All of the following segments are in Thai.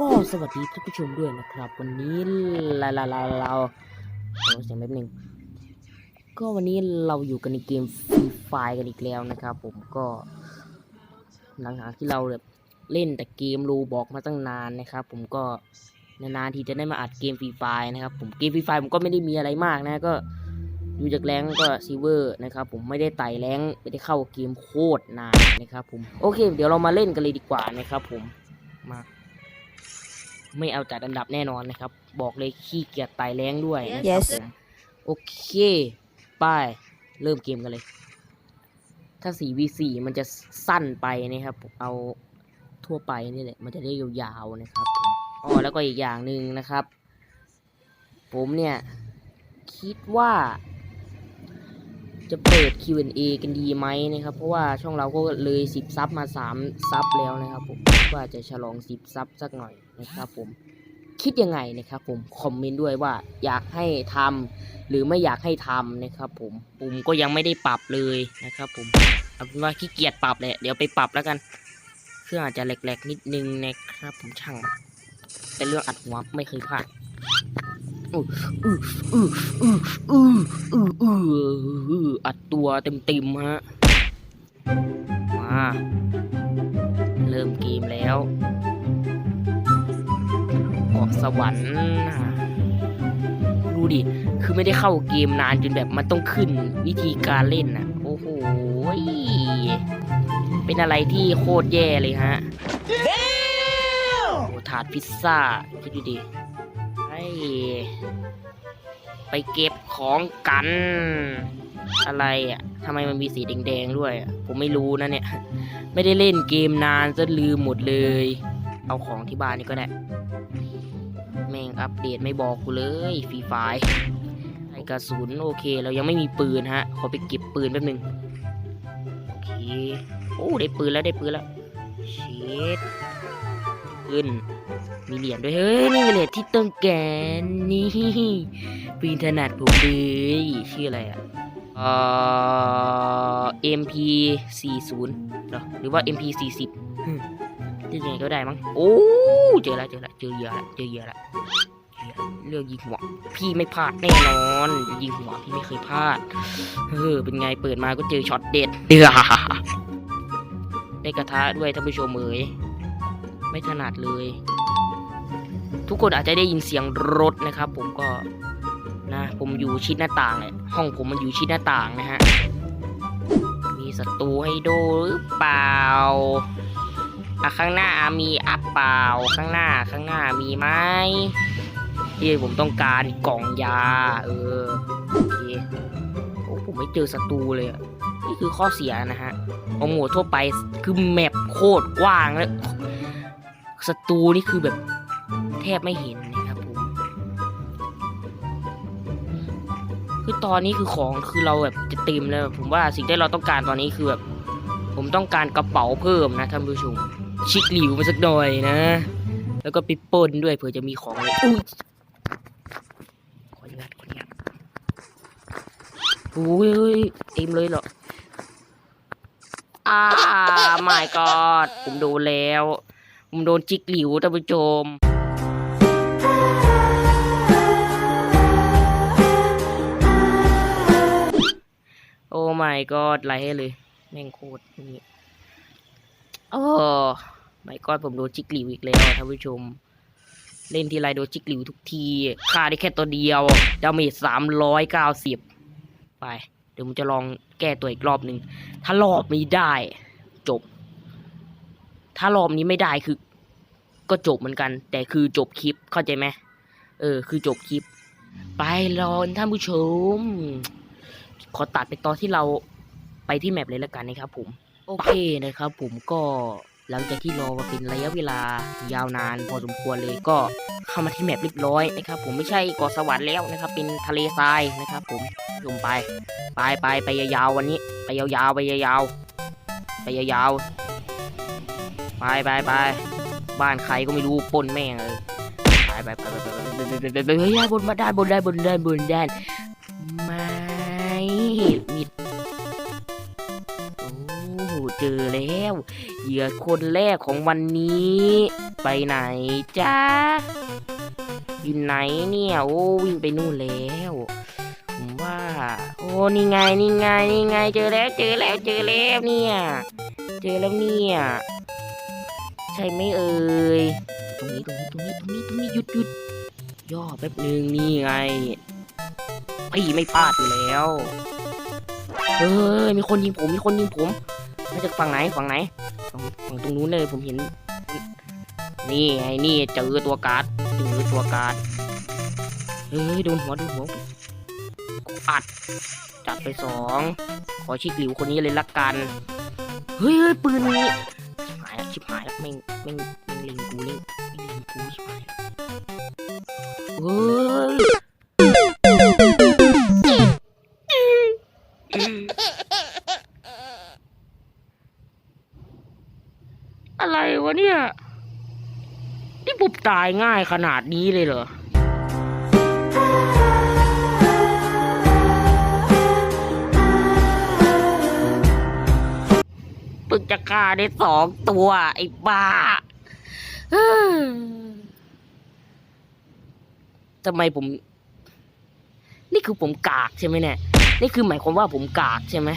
ก็สวัสดีท่านผู้ชมด้วยนะครับ วันนี้เราเราเราเราขอเสียงแป๊บหนึงก็วันนี้เราอยู่กันในเกมฟรีไฟกันอีกแล้วนะครับ ผมก็ หลังจากที่เราแบบเล่นแต่เกมรูบอกมาตั้งนานนะครับ ผมก็นานๆทีจะได้มาอัดเกมฟรีไฟนะครับ ผมเกมฟรีไฟผมก็ไม่ได้มีอะไรมากนะก็ดูจากแรงก็ซีเวอร์นะครับ ผมไม่ได้ไต่แรงไม่ได้เข้าเกมโคตรนานนะครับ ผมโอเค เดี๋ยวเรามาเล่นกันเลยดีกว่านะครับ ผมมา ไม่เอาจัดอันดับแน่นอนนะครับ บอกเลยขี้เกียจไต่แรงด้วยนะครับ Yes ผมโอเค ไป้ายเริ่มเกมกันเลย ถ้า 4v4 มันจะสั้นไปนะครับผมเอาทั่วไปนี่แหละ มันจะได้ยาวๆนะครับผมอ๋อแล้วก็อีกอย่างหนึ่งนะครับ ผมเนี่ย คิดว่า จะเปิด Q&A กันดีไหมนะครับ เพราะว่าช่องเราก็เลย10ซับมา3ซับแล้วนะครับผมว่าจะฉลอง10ซับสักหน่อยนะครับผมคิดยังไงนะครับผมคอมเมนต์ด้วยว่าอยากให้ทำหรือไม่อยากให้ทำนะครับผมผมก็ยังไม่ได้ปรับเลยนะครับผมเอาเป็นว่าขี้เกียจปรับแหละเดี๋ยวไปปรับแล้วกัน เครื่องอาจจะแหลกๆนิดนึงนะครับ ผมช่างมันแต่เรื่องอัดหัวไม่เคยพลาดอืออืออืออืออืออือ อัดตัวเต็มๆฮะ มา เริ่มเกมแล้วออกสวรรค์ดูดิ คือไม่ได้เข้าเกมนานจนแบบมันต้องขึ้นวิธีการเล่นน่ะโอ้โห เป็นอะไรที่โคตรแย่เลยฮะโอ้ถาดพิซซ่า คิดดูดิไอ้ไปเก็บของกัน อะไรอะทำไมมันมีสีแดงๆด้วย ผมไม่รู้นะเนี่ย ไม่ได้เล่นเกมนานจนลืมหมดเลย เอาของที่บ้านนี่ก็ได้ แม่งอัปเดตไม่บอกกูเลยฟรีไฟไอกระสุนโอเค เรายังไม่มีปืนฮะ ขอไปเก็บปืนแป๊บหนึง โอเค โอ้ได้ปืนแล้วได้ปืนแล้วเช็ดขึ้นมีเหรียญด้วย เฮ้ย นี่เหรียญที่ต้องการนี่ปืนถนัดผมเลยชื่ออะไรอะ เอ่อ MP 40เหรอหรือว่า MP 40จะยังไงก็ได้มั้งโอ้เจอแล้วเจอแล้วเจอเหยื่อแล้วเจอเหยื่อแล้วเหยื่อเลือกยิงหัว พี่ไม่พลาดแน่นอน ยิงหัวพี่ไม่เคยพลาดเออเป็นไงเปิดมาก็เจอช็อตเด็ดเดือได้กระทะด้วยท่านผู้ชมเอ๋ยไม่ถนัดเลย ทุกคนอาจจะได้ยินเสียงรถนะครับ ผมก็ นะ ผมอยู่ชิดหน้าต่างเลยห้องผมมันอยู่ชิดหน้าต่างนะฮะ มีศัตรูให้ดูหรือเปล่าอะข้างหน้ามีอัพเปล่าข้างหน้าข้างหน้ามีไหมที่ผมต้องการกล่องยา เออโอเคโอ้ผมไม่เจอศัตรูเลยอะนี่คือข้อเสียนะฮะโอโหมดทั่วไปคือแมปโคตรกว้างแล้วศัตรูนี่คือแบบแทบไม่เห็น คือตอนนี้คือของคือเราแบบจะเต็มแล้วผมว่าสิ่งที่เราต้องการตอนนี้คือแบบผมต้องการกระเป๋าเพิ่มนะท่านผู้ชมชิคหลิวมาสักหน่อยนะ แล้วก็ไปปล้นด้วยเผื่อจะมีของอะไรอุ้ยขออนุญาตขออนุญาตโอ้ยเฮ้ยเต็มเลยเหรออ่าไม่กอดผมโดนแล้ว ผมโดนจิกหลิวท่านผู้ชม โอ้ไม่ก็ไลค์ให้เลย แม่งโคตรนี่โอ้ไม่ก็ผมโดนจิกหลิวอีกแล้วท่านผู้ชม เล่นทีไรโดนจิกหลิวทุกทีค่าได้แค่ตัวเดียวดาเมจสามร้อยเก้าสิบไป เดี๋ยวผมจะลองแก้ตัวอีกรอบหนึ่งถ้ารอบนี้ได้ จบ ถ้ารอบนี้ไม่ได้คือ ก็จบเหมือนกัน แต่คือจบคลิปเข้าใจไหมเออ คือจบคลิป ไปรอนท่านผู้ชม ขอตัดไปตอนที่เราไปที่แมปเลยแล้วกันนะครับผม โอเคนะครับผมก็หลังจากที่รอมาเป็นระยะเวลายาวนานพอสมควรเลยก็เข้ามาที่แมปเรียบร้อยนะครับผมไม่ใช่เกาะสวัสดิ์แล้วนะครับ เป็นทะเลทรายนะครับ ผมลงไปไปไปไปยาวๆวันนี้ ไปยาวๆไปยาวๆไปยาวๆไปไปไปบ้านใครก็ไม่รู้ปนแม่งเลยไปไปไปไปไปเฮ้ยบนมาด้านบนด้านบนด้านบนด้าน เจอแล้ว เหยื่อคนแรกของวันนี้ ไปไหนจ้าอยู่ไหนเนี่ย โอ้วิ่งไปนู่นแล้วผมว่า โอ้นี่ไงนี่ไงนี่ไงเจอแล้วเจอแล้วเจอแล้วเนี่ย เจอแล้วเนี่ย ใช่ไหมเอ่ยตรงนี้ตรงนี้ตรงนี้ตรงนี้ตรงนี้หยุดหยุดย่อแป๊บนึงนี่ไงพี่ไม่พลาดอยู่แล้วเฮ้ยมีคนยิงผมมีคนยิงผม มาจากฝั่งไหนฝั่งไหนฝั่งฝั่งตรงนู้นเลยผมเห็น นี่ไงนี่เจอตัวการ์ดเจอตัวการ์ดเฮ้ยโดนหัวโดนหัวอัดจัดไปสองขอชิกหลิวคนนี้เลยละกันเฮ้ยเฮ้ยปืนนี้หายชิบหายแล้วแม่งแม่งแม่เล็งกูเล็งแม่งเล็งกูชิบหายเฮ้ย วะเนี่ย นี่ผมตายง่ายขนาดนี้เลยเหรอปึกจะฆ่าได้สองตัว ไอ้บ้าทำไมผม นี่คือผมกากใช่ไหมเนี่ย นี่คือหมายความว่าผมกากใช่ไหม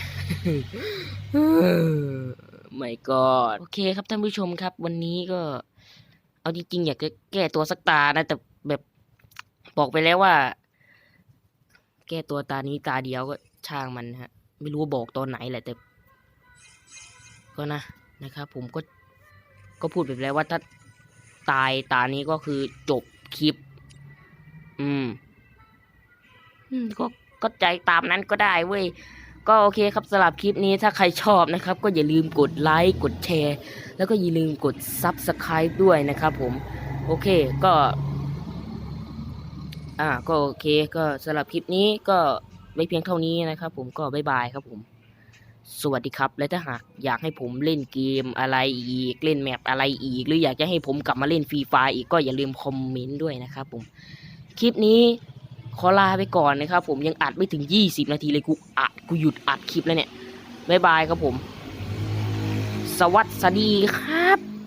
ไม่ก็โอเคครับท่านผู้ชมครับ วันนี้ก็ เอาจริงๆอยากจะแก้ตัวสักตานะ แต่แบบบอกไปแล้วว่า แก้ตัวตานี้ตาเดียวก็ช่างมันฮะ ไม่รู้ว่าบอกตอนไหนแหละแต่ ก็นะนะครับ ผมก็ก็พูดไปแล้วว่าถ้าตายตานี้ก็คือจบคลิป อืม อืมก็ก็ใจตามนั้นก็ได้เว้ย ก็โอเคครับสำหรับคลิปนี้ถ้าใครชอบนะครับ ก็อย่าลืมกดไลค์กดแชร์ แล้วก็อย่าลืมกด Subscribe ด้วยนะครับผม โอเคก็ อ่าก็โอเคก็สำหรับคลิปนี้ก็ไว้เพียงเท่านี้นะครับผมก็บ๊ายบายครับผม สวัสดีครับ และถ้าหากอยากให้ผมเล่นเกมอะไรอีกเล่นแมปอะไรอีก หรืออยากจะให้ผมกลับมาเล่นฟรีไฟอีกก็อย่าลืมคอมเมนต์ด้วยนะครับผม คลิปนี้ ขอลาไปก่อนนะครับผมยังอัดไม่ถึง 20 นาทีเลยกูอัดกูหยุดอัดคลิปแล้วเนี่ยบ๊ายบายครับผม สวัสดีครับ